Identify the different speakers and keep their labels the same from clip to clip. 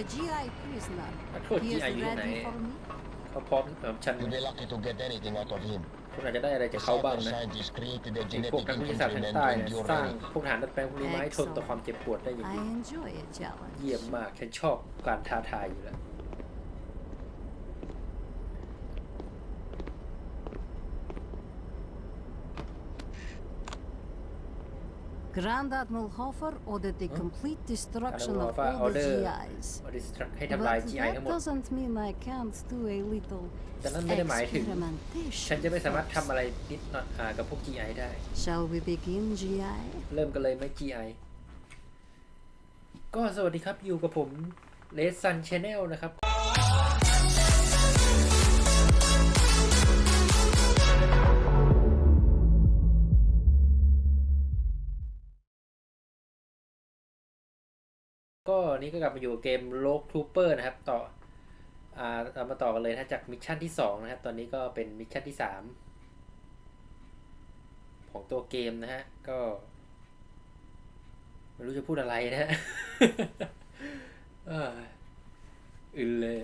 Speaker 1: the GI prisoner.
Speaker 2: ขอโทษ
Speaker 1: He
Speaker 2: GI
Speaker 1: is
Speaker 2: อยู่ไหน
Speaker 1: ready for me.
Speaker 2: เขาพร้อมเอ่อฉัน
Speaker 3: You'll be lucky to get anything out of him.
Speaker 2: คุณอาจจะได้อะไรจาก
Speaker 3: The
Speaker 2: เขาบ้าง
Speaker 3: cyber
Speaker 2: นะ
Speaker 3: scientist created a
Speaker 2: ไอ้พวก
Speaker 3: genetic
Speaker 2: นักวิทยาศาสตร์ทาง
Speaker 3: infantryman
Speaker 2: ใต้
Speaker 3: to
Speaker 2: เนี่ย
Speaker 3: endure
Speaker 2: สร้าง
Speaker 3: any.
Speaker 2: พวกทหารดัดแปลงพวกนี้มาให้ทนต่อความเจ็บปวดได้อย่าง
Speaker 1: I
Speaker 2: ดี
Speaker 1: enjoy a challenge.
Speaker 2: เยี่ยมมากฉันชอบการท้าทายอยู่แล้ว
Speaker 1: Grand Admiral Hofer ordered the complete destruction
Speaker 2: Admiral
Speaker 1: of
Speaker 2: Hofer
Speaker 1: all the
Speaker 2: order-
Speaker 1: GIs.
Speaker 2: ออดิสตรัให้ทำลาย
Speaker 1: But
Speaker 2: GI ทั้ง
Speaker 1: that
Speaker 2: หมด
Speaker 1: doesn't mean I can't do a little
Speaker 2: แต่นั่นไม่ได้หมายถึง ฉัน
Speaker 1: experimentation.
Speaker 2: จะไม่สามารถทำอะไรนิดหน่อยอ่ากับพวก GI ได้
Speaker 1: Shall we begin, GI?
Speaker 2: เริ่มกันเลยไหม GI ก็สวัสดีครับอยู่กับผม Red Sun Channel นะครับ ก็นี่ก็กลับมาอยู่เกม Rogue Trooper นะครับ ต่ออ่าเรามาต่อกันเลยนะจากมิชชั่นที่2นะครับ ตอนนี้ก็เป็นมิชชั่นที่ 3 ของตัวเกมนะฮะ ก็ ไม่รู้จะพูดอะไรนะฮะอ้ยอึนเลย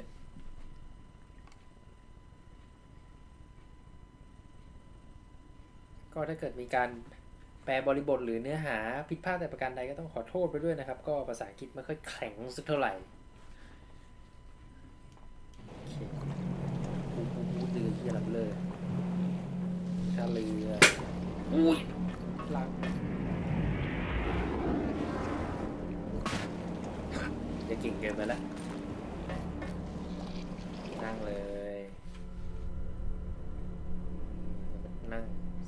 Speaker 2: ก็ถ้าเกิดมีการ แปลบริบทหรือเนื้อหาผิดพลาดแต่ประการใดก็ต้องขอโทษไปด้วยนะครับ ก็ภาษาอังกฤษไม่ค่อยแข็งสักเท่าไหร่โอเคอู้หูเรือที่ลำเลยท่าเรืออุ้ยหลังจะเก่งเกินไปแล้วนั่งเลยนั่ง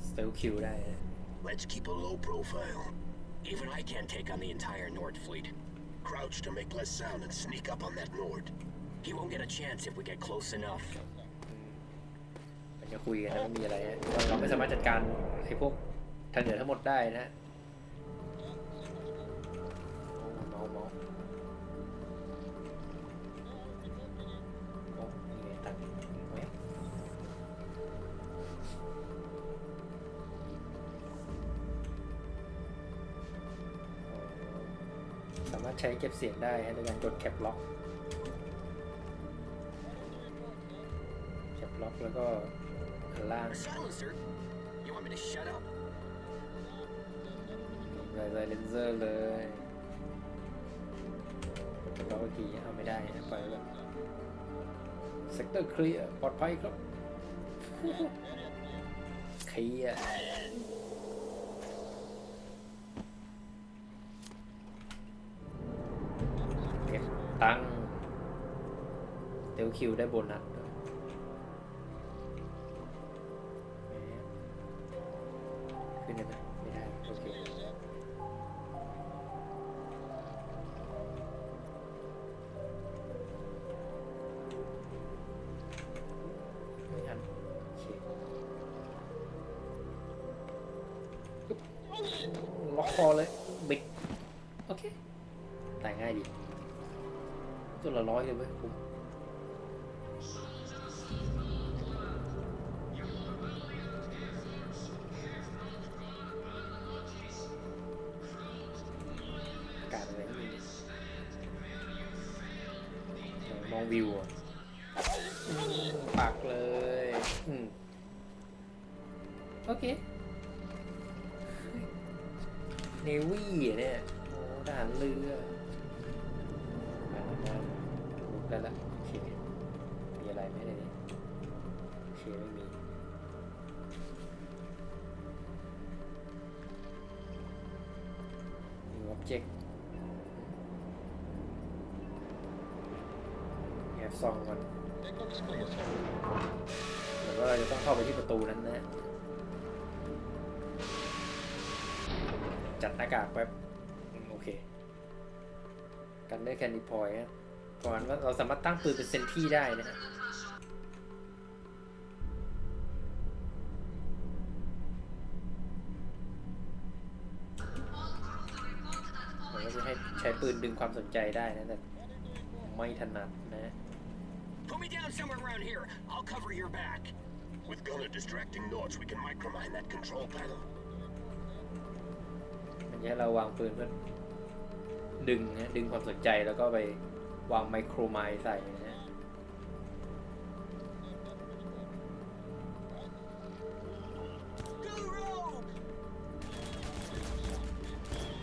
Speaker 2: สเตลคิวได้นะ
Speaker 4: Let's keep a low profile. Even I can't take on the entire Nord fleet. Crouch to make less sound and sneak up on that Nord. He won't get a chance if we get close enough.
Speaker 2: มันจะคุยกันนะไม่มีอะไรฮะเราเราไม่สามารถจัดการไอ้พวกทางเหนือทั้งหมดได้นะเมาเมา ใช้เก็บเสียงได้ฮะโดยการกดแคปล็อกแคปล็อกแล้วก็อันล่าง
Speaker 4: Silencer? You want me to shut up?
Speaker 2: ไลเลนเซอร์เลยกดล็อกเมื่อกี้เอาไม่ได้นะปล่อยไว้ก่อนเซกเตอร์เคลียร์ปลอดภัยครับเคลียร์เก็บ ตั้งเตลคิวได้โบนัสด้วยากาศอะไรไม่มีมองวิวอะปักเลยอืมโอเคเนวี่เนี่ยโอ้ทหารเรือ กันได้แคนดิพอยฮะก่อนว่าเราสามารถตั้งปืนเป็นเซนที่ได้นะฮะผมก็จะให้ใช้ปืนดึงความสนใจได้นะแต่ไม่ถนัดนะ
Speaker 4: Put me down somewhere around here. I'll cover your back. With Gunner distracting Nords, we can micromine that control panel.
Speaker 2: มันจะให้เราวางปืนเพื่อ ดึงนะดึงความสนใจแล้วก็ไปวางไมโครไมล์ใส่นะฮะ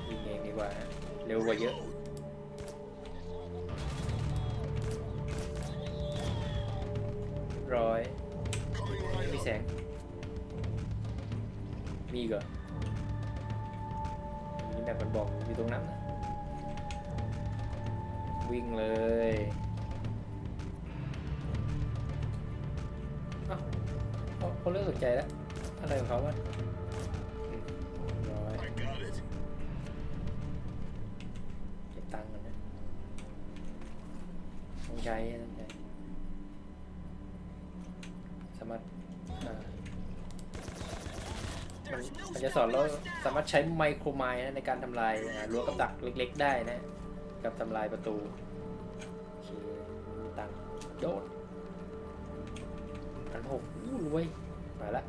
Speaker 2: ยิงเองดีกว่า เร็วกว่าเยอะร้อยไม่มีแสง มีกเหรอมีแบบมันบอกอยู่ตรงนั้นนะ วิ่งเลยเอ้าเขาเขาเริ่มสนใจแล้ว อะไรของเขาวะร้อยเก็บตังค์กันนะต้องใช้ต้องใช้สามารถอ่ามันมันจะสอนเราสามารถใช้ไมโครไมล์นะในการทำลายอ่ารั้วกับดักเล็ก ๆ ได้นะ กับทำลายประตู โอเคตังโดดพันหกอู้รวย มาละ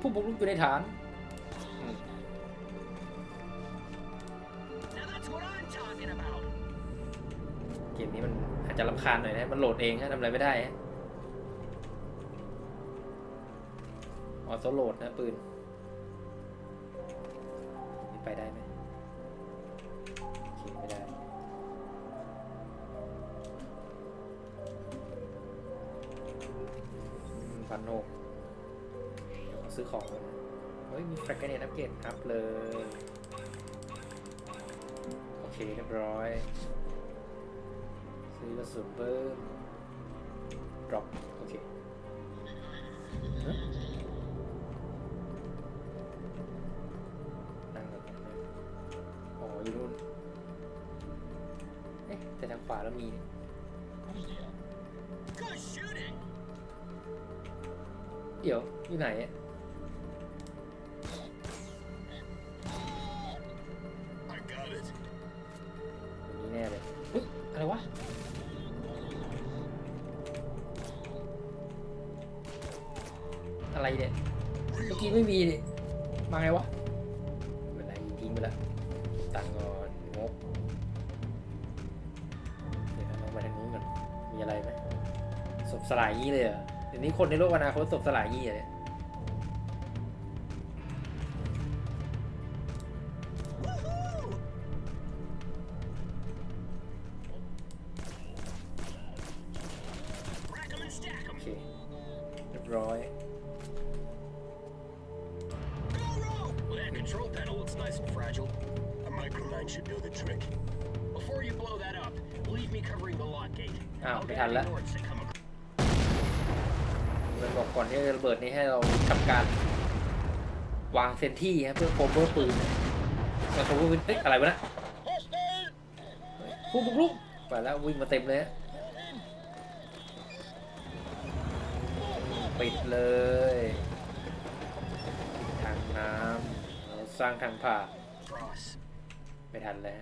Speaker 2: ผู้บุกรุกอยู่ในฐาน เกมนี้มันอาจจะลำคาญหน่อยนะ มันโหลดเองฮะทำอะไรไม่ได้ฮะออโต้โหลดนะปืน ไปได้ไหม นอัปเกรดอัพเลย โอเคเรียบร้อย ซื้อกระสุนเพิ่ม drop โอเคฮะนั่งก่อนนะอ๋ออยู่นู่นเอ๊ะแต่ทางขวาแล้วมีเดี๋ยวอยู่ไหนอะ คนในโลกอนาคตศพสลายงี้เหรอเนี่ย
Speaker 4: Woohoo! 'em and stack 'em.
Speaker 2: โอเคเรียบร้อย
Speaker 4: Go rogue! Well, that control panel looks nice and fragile.
Speaker 3: A micromine should do the trick.
Speaker 4: Before you blow that up, leave me covering the lock gate.
Speaker 2: Ah,
Speaker 4: I'll
Speaker 2: ไม่
Speaker 4: get
Speaker 2: ทัน
Speaker 4: any
Speaker 2: ละ
Speaker 4: Nords that come across.
Speaker 2: มันบอกก่อนที่จะระเบิดนี้ให้เราทำการ วางเซนที่ครับเพื่อโคเวอร์ปืนมาโคเวอร์ปืนเฮ้ยอะไรวะนะผู้บุกรุกไปแล้ววิ่งมาเต็มเลยฮะปิดเลย ทางน้ำเราสร้างทางผ่านไม่ทันแล้ว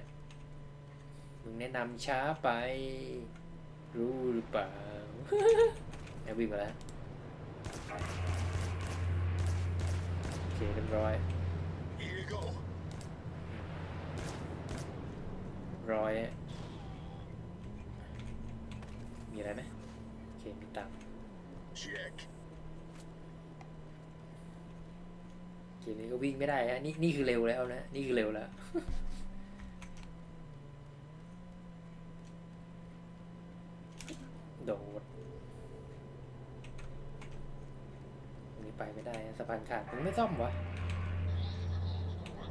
Speaker 2: มึงแนะนำช้าไป รู้หรือเปล่า แอบวิ่งมาแล้ว โอ เคเรียบร้อย
Speaker 3: Here you go.
Speaker 2: ร้อยฮะมีอะไรไหมโอเค มีตังค์
Speaker 3: Check.
Speaker 2: เกมนี้ก็วิ่งไม่ได้ฮะนี่นี่คือเร็วแล้วนะ นี่คือเร็วแล้ว โดดตรงนี้ไปไม่ได้ฮะสะพานขาดมึงไม่ซ่อมวะ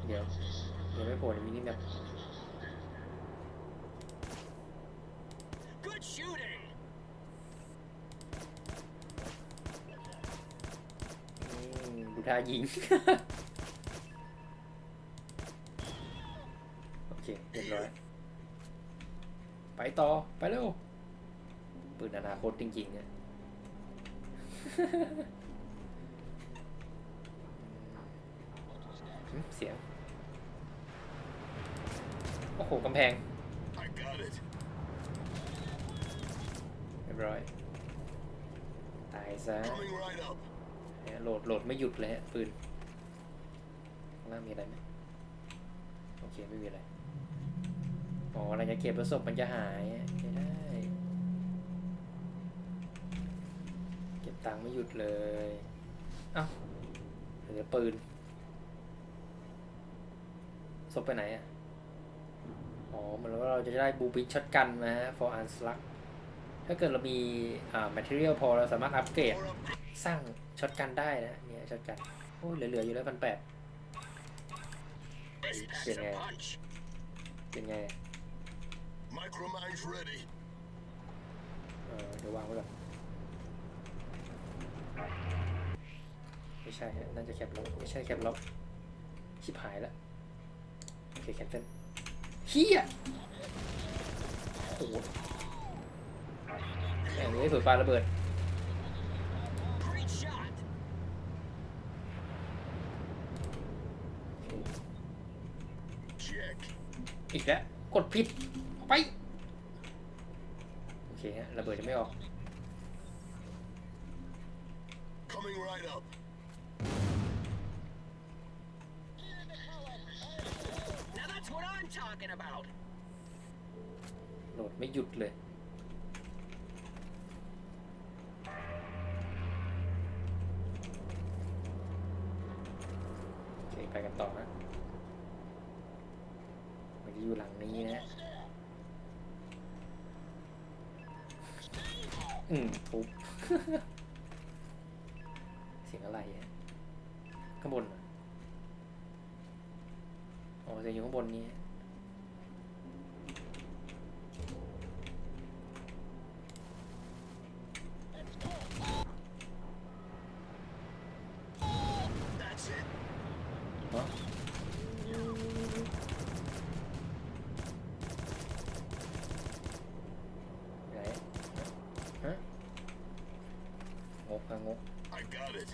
Speaker 2: เดี๋ยว เดี๋ยวไม่โผล่ในมินิแมป
Speaker 4: Good shooting!
Speaker 2: อืมดูท่ายิง โอเค เรียบร้อยต่อ ไปเร็ว ปืนอนาคตจริงๆเนี่ย เสียง โอ้โหกำแพง
Speaker 3: I got it.
Speaker 2: เรียบร้อย ตายซะ
Speaker 3: Coming right up.
Speaker 2: เนี่ยโหลดโหลดไม่หยุดเลยฮะปืนข้างล่างมีอะไรไหมโอเค ไม่มีอะไร อ๋ออะไรจะเก็บแล้วศพมันจะหายอะไม่ได้ เก็บตังค์ไม่หยุดเลย เอ้าเหลือปืน ศพไปไหนอะ อ๋อเหมือนว่าเราจะได้บูปิช็อตกันมาฮะ for un slug ถ้าเกิดเรามีอ่า material พอเราสามารถอัปเกรดสร้างช็อตกันได้นะเนี่ยช็อตกันโอ้ยเหลือๆอยู่แล้วพันแปด
Speaker 4: This packs
Speaker 2: Yeah.
Speaker 4: a punch.
Speaker 2: เป็นไง
Speaker 3: Micromine's ready.
Speaker 2: เออเดี๋ยววางไว้ก่อนไม่ใช่ฮะน่าจะแคปล็อก ไม่ใช่แคปล็อก ชิบหายแล้ว เคแคนเซิลเฮียโอ้โหแม่งเลยเผื่อปลาระเบิด
Speaker 4: Great shot.
Speaker 2: โอเค
Speaker 3: Check.
Speaker 2: อีกแล้ว กดผิดออกไป โอเคฮะ ระเบิดยังไม่ออก
Speaker 3: Coming right up.
Speaker 4: Now that's what Talking about.
Speaker 2: โหลดไม่หยุดเลย โอเค ไปกันต่อนะมันจะอยู่หลังนี้นะ อืมทุบเสียงอะไรอะข้างบนเหรออ๋อเสียงอยู่ข้างบนนี้
Speaker 3: it.
Speaker 2: ฮะไหนฮะงกอะงก
Speaker 3: I got it.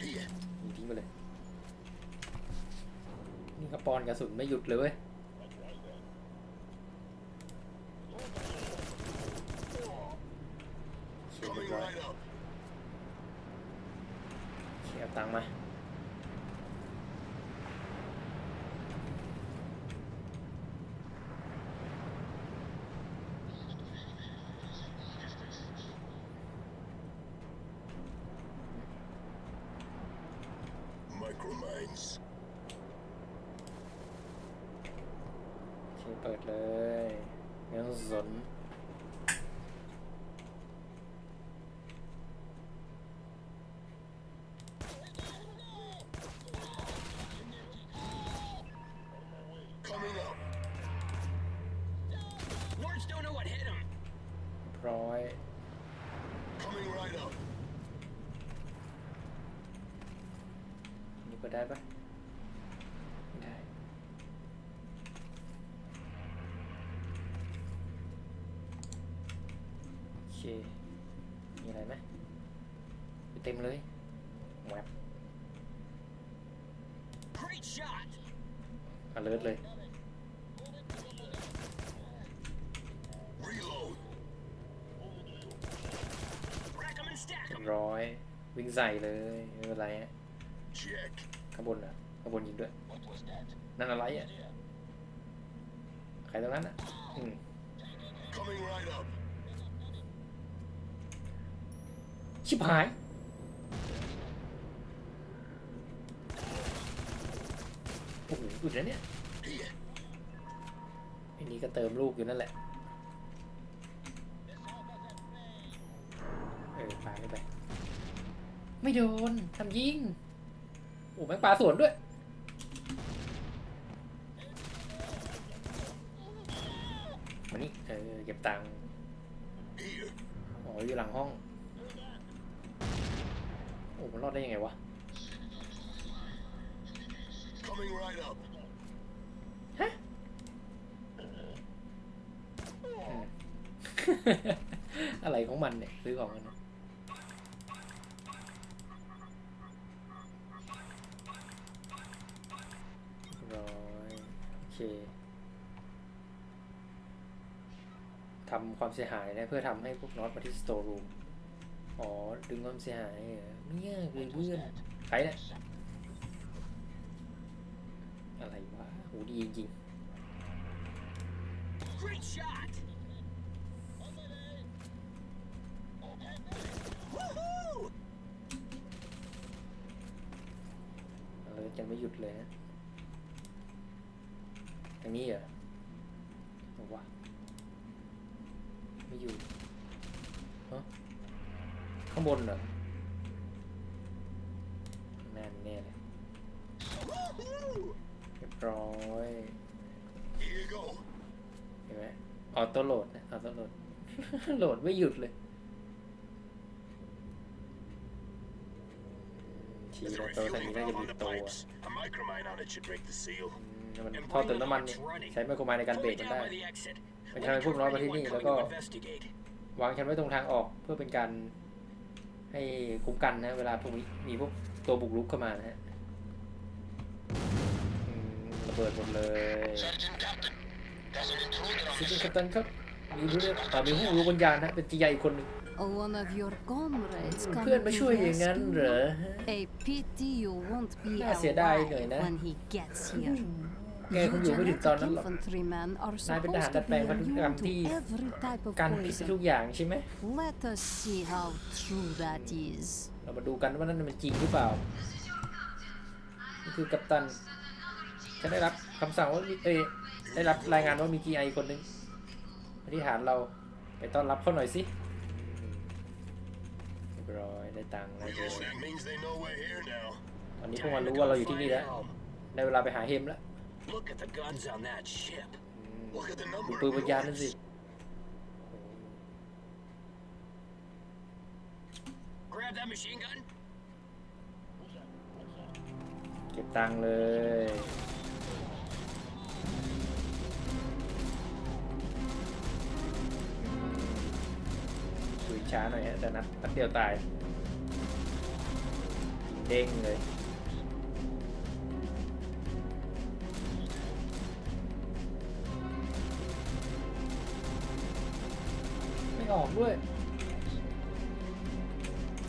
Speaker 3: Here.
Speaker 2: ยิงทิ้งไปเลย นี่กระ ปอนกระสุนไม่หยุดเลยเว้ยโอเคเรีย
Speaker 3: Coming
Speaker 2: บร้อย
Speaker 3: right up.
Speaker 2: โอเคเอาตังค์มา
Speaker 3: Micromines.
Speaker 2: โอ เคเปิดเลยไม่ต้องสน
Speaker 3: Coming up.
Speaker 4: Lords don't know what hit him.
Speaker 2: เรียบร้อย
Speaker 3: Coming right up.
Speaker 2: นี่เปิดได้ปะไม่ได้ โอ เค มีอะไรไหมเต็มเลยแวบ
Speaker 4: Great shot.
Speaker 2: alert เลย
Speaker 3: Reload.
Speaker 4: Rack 'em and stack
Speaker 2: เรีย
Speaker 4: 'em.
Speaker 2: บร้อย วิ่งใส่เลย ไม่เป็นไรฮะ
Speaker 3: Check.
Speaker 2: ข้างบนเหรอข้างบนยิงด้วยนั่นอะไรอะ ใครตรงนั้นอะ อืม
Speaker 3: Coming right up.
Speaker 2: ชิบ หาย โอ้โหอุดแล้วเนี่ยไอันนี้ก็เติมลูกอยู่นั่นแหละ เออปาเข้าไป ไม่โดนทำยิง โอ้แม่งปลาสวนด้วยมานี่เออเก็บตังค์อ๋ออยู่หลังห้อง รอดได้ยังไงวะ
Speaker 3: right up.
Speaker 2: อะไรของมันเนี่ย ซื้อของมันนะร้อยโอเคทำความเสียหายนะเพื่อทำให้พวกน็อตมาที่สโตร์รูม อ๋อ ดึงความเสียหายเหรอเนี่ยคือเพื่อนใครเนี่ยอะไรวะโหดีจริง
Speaker 4: Great shot! Woohoo!
Speaker 2: ๆเราจะไม่หยุดเลยนะทางนี้เหรอเอาวะไม่อยู่ฮะข้างบนเหรอนั่นแน่เลยเรียบร้อยเห็นไหมออโต้โหลดนะออโต้โหลด โหลดไม่หยุดเลยชี
Speaker 3: If
Speaker 2: แล้ตัวทางนี้น่าจะมีตัวมันท่อเติมน้ำมันนี่ใช้ไมโครไมล์ในการเบรกมันได้มันทำให้พวกน้อยมาที่นี่แล้วก็วางฉันไว้ตรงทางออกเพื่อเป็นการ ให้คุ้มกันนะ เวลาพวกนี้มีพวกตัวบุกรุกเข้ามานะฮะอืมระเบิดหมดเลย
Speaker 3: Sergeant Captain, there's an intruder
Speaker 2: ซิติกัปตันครับมีรู้เรื่องอ่ามีผู้รู้วิญญาณนะ เป็นจีใหญ่อีกคนหนึ่ง
Speaker 1: One of your comrades
Speaker 2: เพื่อน
Speaker 1: coming
Speaker 2: มา
Speaker 1: to
Speaker 2: ช่วยอย่างนั้น
Speaker 1: rescue
Speaker 2: เหรอ
Speaker 1: A pity you won't be
Speaker 2: น่าเสียดาย
Speaker 1: alive
Speaker 2: หน่อยนะ
Speaker 1: when he gets here.
Speaker 2: แกคงอยู่ไม่ถึงตอนนั้นหรอก
Speaker 1: infantrymen are
Speaker 2: นายเป็นทหาร
Speaker 1: supposed
Speaker 2: ดั
Speaker 1: to
Speaker 2: ดแปล
Speaker 1: be
Speaker 2: งพันธุกรรม
Speaker 1: immune
Speaker 2: ที่
Speaker 1: to every type of
Speaker 2: กันพิษทุก
Speaker 1: poison.
Speaker 2: อย่างใช่ไหม
Speaker 1: Let us see how true that is.
Speaker 2: เรามาดูกันว่านั่นมันจริงหรือเปล่า นี่คือกัปตันฉันได้รับคำสั่งว่ามีเอยได้รับรายงานว่ามี GI คนหนึ่งมาที่ฐานเราไปต้อนรับเขาหน่อยสิเรียบร้อยได้ตังค์แล้ว
Speaker 3: I
Speaker 2: เดี๋ยว
Speaker 3: guess that means they know we're here now.
Speaker 2: ตอนนี้พวกมันรู้ว่าเราอยู่ที่นี่แล้ว ได้เวลาไปหาเฮมแล้ว
Speaker 4: Look at the guns on that ship.
Speaker 3: Look at the
Speaker 2: ดู
Speaker 3: number
Speaker 2: ปืน
Speaker 3: of
Speaker 2: วิญญาณนั่นสิ
Speaker 3: Nords.
Speaker 4: Grab that machine gun.
Speaker 2: เก็บตังค์เลยคุยช้าหน่อยฮะแต่นัดนัดเดียวตาย เด้งเลย ออกด้วย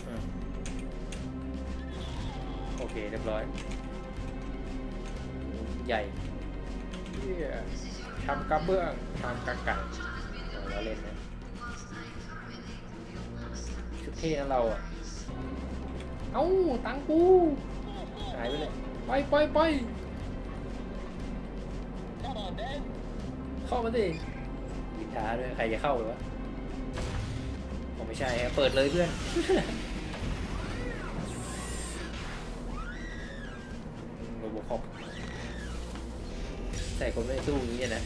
Speaker 2: อะโอเคเรียบร้อย ใหญ่เหี้ยทำกระเบื้องทำกระกังเราเล่นนะชุดเท่นะเราอะ เอ้า ตังกูหายไปเลย ไปไปไปเข้ามาดิปิดท้าด้วยใครจะเข้าหรือวะ ผมไม่ใช่เปิดเลยเพื่อน โรบคอปใส่คนไม่สู้อย่างนี้นะ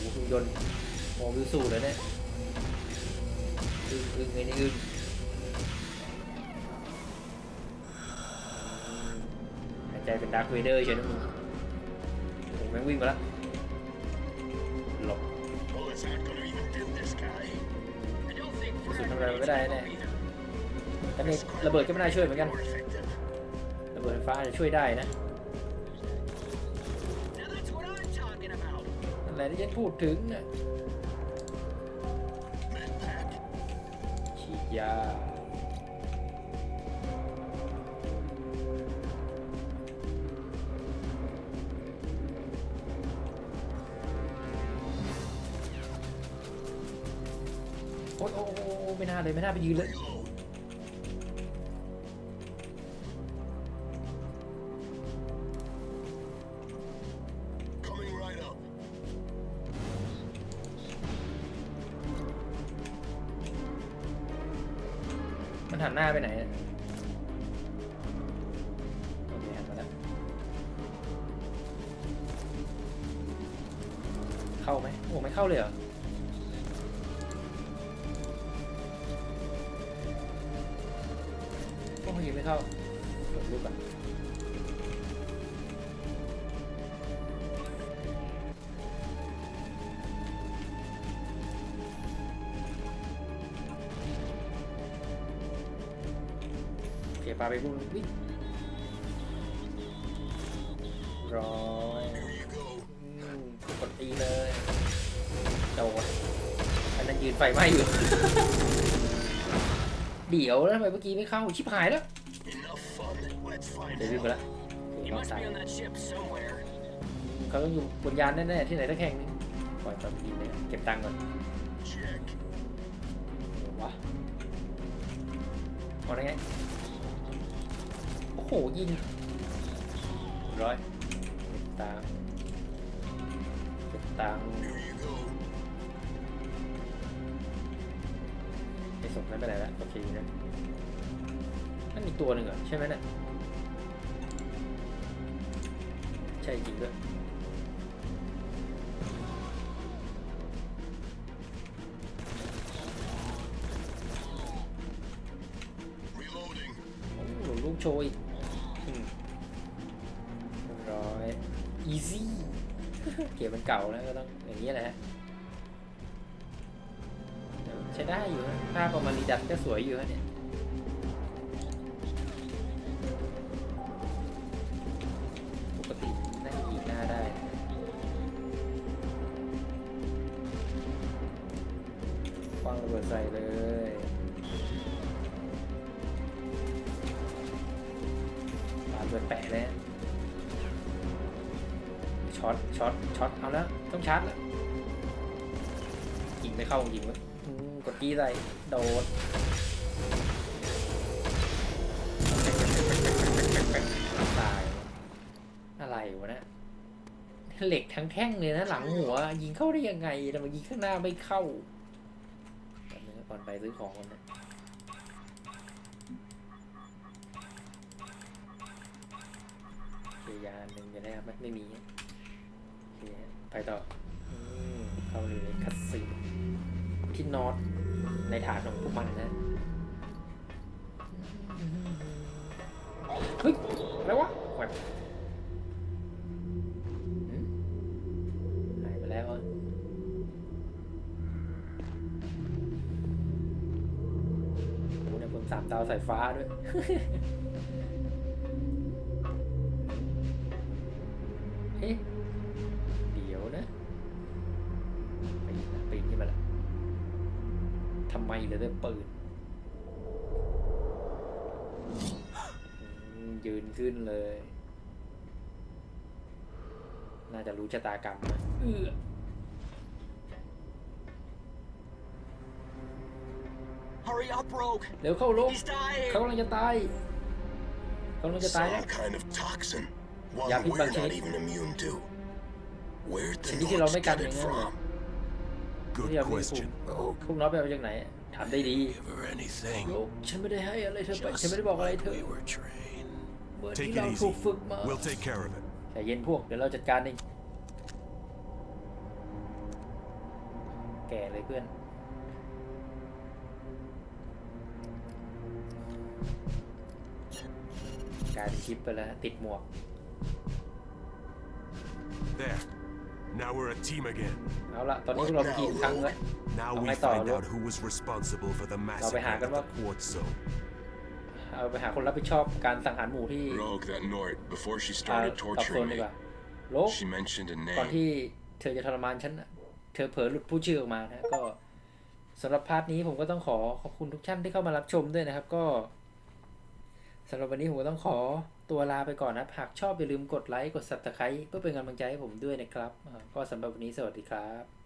Speaker 2: โอ้โหหุ่นยนต์โมบิสู้เลยเนี่ยอึ้งอึ้งไงนี่อึ้งหายใจเป็นดาร์คเวเดอร์เชียวนะมึงโอ้โหแม่งวิ่งมาแล้ว อะไรไม่ได้แน่แต่นี่ระเบิดก็ไม่น่าช่วยเหมือนกัน ระเบิดไฟฟ้าจะช่วยได้นะอะไรที่ฉันพูดถึงน่ะชิยา ไม่น่าเลยไม่น่าไปยืนเลย ไม่เข้าเปิดลูกก่อเสียปลาไปพวกนี้ร้อยกดตีเลยโดนอันนั้นยืนไฟไหม้อยู่ เดี๋ยวแล้วทำไมเมื่อกี้ไม่เข้า ชิบหายแล้ว เดี๋ยววิ่ง
Speaker 3: out.
Speaker 2: ไปแล้วโอเค
Speaker 4: He
Speaker 2: รอด
Speaker 4: must
Speaker 2: ตาย
Speaker 4: be on that ship somewhere.
Speaker 2: เขาต้องอยู่บนยานแน่ๆที่ไหนสักแห่งหนึงปล่อยตอนยิงเลยเก็บตังค์ก่อน
Speaker 3: Check.
Speaker 2: เดี๋ยววะเอาได้ไงโอ้โหยิงร้อยเก็บตังค์เก็บตังค์
Speaker 3: Here you go.
Speaker 2: ไอ้ศพนั้นไปไหนแล้วโอเคนะนั่นมีตัวหนึ่งเหรอใช่ไหมน่ะ ใช่จริงด้วย
Speaker 3: Reloading.
Speaker 2: โอ้โหลูกโชยอืมเรียบร้อย easy เกมมันเก่าแล้วก็ต้องอย่างนี้แหละฮะแต่ใช้ได้อยู่นะภาพประมาณรีดัดก็สวยอยู่ฮะเนี่ย ดใส่เลยปาดเบิดแปะเลยช็อต ช็อต ช็อต เอาแล้ว ต้องชาร์จแล้วยิงไม่เข้ายิงวะกดกี้ใส่โดดตาย อะไรวะเนะเหล็กทั้งแท่งเลยนะหลังหัว ยิงเข้าได้ยังไงแต่มันยิงข้างหน้าไม่เข้าแป๊บนึงนะก่อน ไปซื้อของกันนะเกียาหนึ่งจะได้ครับไม่ไม่มีโอเคไปต่อเข้าเลยคัสซีที่นอตในฐานของพวกมันนะ สามดาวสายฟ้าด้วยเฮ้ยเดี๋ยวนะปีนนะปีนขึ้นมาแล้วทำไมเหลือแต่ปืนอืมยืนขึ้นเลย น่าจะรู้ชะตากรรมนะเอื้อ
Speaker 4: Hurry up, Rogue.
Speaker 2: เร็วเข้าโลก
Speaker 4: He's dying.
Speaker 2: เขากำลังจะตายเขากำลังจะตายแล้ว
Speaker 3: Some kind of toxin. One
Speaker 2: Yeah, people
Speaker 3: we're
Speaker 2: actually-
Speaker 3: not even immune to. Where'd the
Speaker 2: สิ่งที่เรา
Speaker 3: Nords
Speaker 2: ไม่กัน
Speaker 3: get
Speaker 2: อ
Speaker 3: it
Speaker 2: ย่างนั้นเลย
Speaker 3: from?
Speaker 2: ที่
Speaker 5: Good
Speaker 2: เรามีพวก
Speaker 5: question.
Speaker 2: พวกน้องไปเอาจากไหนถามได้ดี
Speaker 5: Give her anything.
Speaker 2: โลกฉันไม่ได้ให้อะไรเธอไป
Speaker 5: Just
Speaker 2: ฉันไม่ได้บอกอะไร
Speaker 5: like
Speaker 2: เธอ
Speaker 5: we were trained.
Speaker 2: เหมือน
Speaker 5: Take
Speaker 2: ที่
Speaker 5: it
Speaker 2: เราถูก
Speaker 5: easy.
Speaker 2: ฝึกมา
Speaker 5: We'll take care of it.
Speaker 2: แต่เย็นพวก เดี๋ยวเราจัดการเอง แก่เลยเพื่อน กลายเป็นคลิปไปแล้วติดหมวก
Speaker 5: There. Now we're a team again.
Speaker 2: เอาละตอนนี้พวกเรามีกี่ครั้งแล้ว
Speaker 5: Now
Speaker 2: Oh
Speaker 5: we
Speaker 2: my God,
Speaker 5: find
Speaker 2: look.
Speaker 5: out who was responsible for the
Speaker 2: phải
Speaker 5: massacre
Speaker 2: hạ
Speaker 5: at
Speaker 2: cái
Speaker 5: the
Speaker 2: mắt.
Speaker 5: Quartz Zone.
Speaker 2: เอาไปหาคนรับผิดชอบการสังหารหมู่ที่
Speaker 3: Rogue, that Nord, before she
Speaker 2: อ่า
Speaker 3: started
Speaker 2: ตับโซน
Speaker 3: torturing
Speaker 2: ดี
Speaker 3: me,
Speaker 2: กว่าโลก
Speaker 3: she mentioned a
Speaker 2: ก่อน
Speaker 3: name.
Speaker 2: ที่เธอจะทรมานฉันน่ะเธอเผลอหลุดพูดชื่อออกมานะก็สำหรับพาร์ทนี้ผมก็ต้องขอขอบคุณทุกท่านที่เข้ามารับชมด้วยนะครับ ก็ สำหรับวันนี้ผมต้องขอตัวลาไปก่อนนะหากชอบอย่าลืมกดไลค์ กด subscribe เพื่อเป็นกำลังใจให้ผมด้วยนะครับ ก็สำหรับวันนี้สวัสดีครับ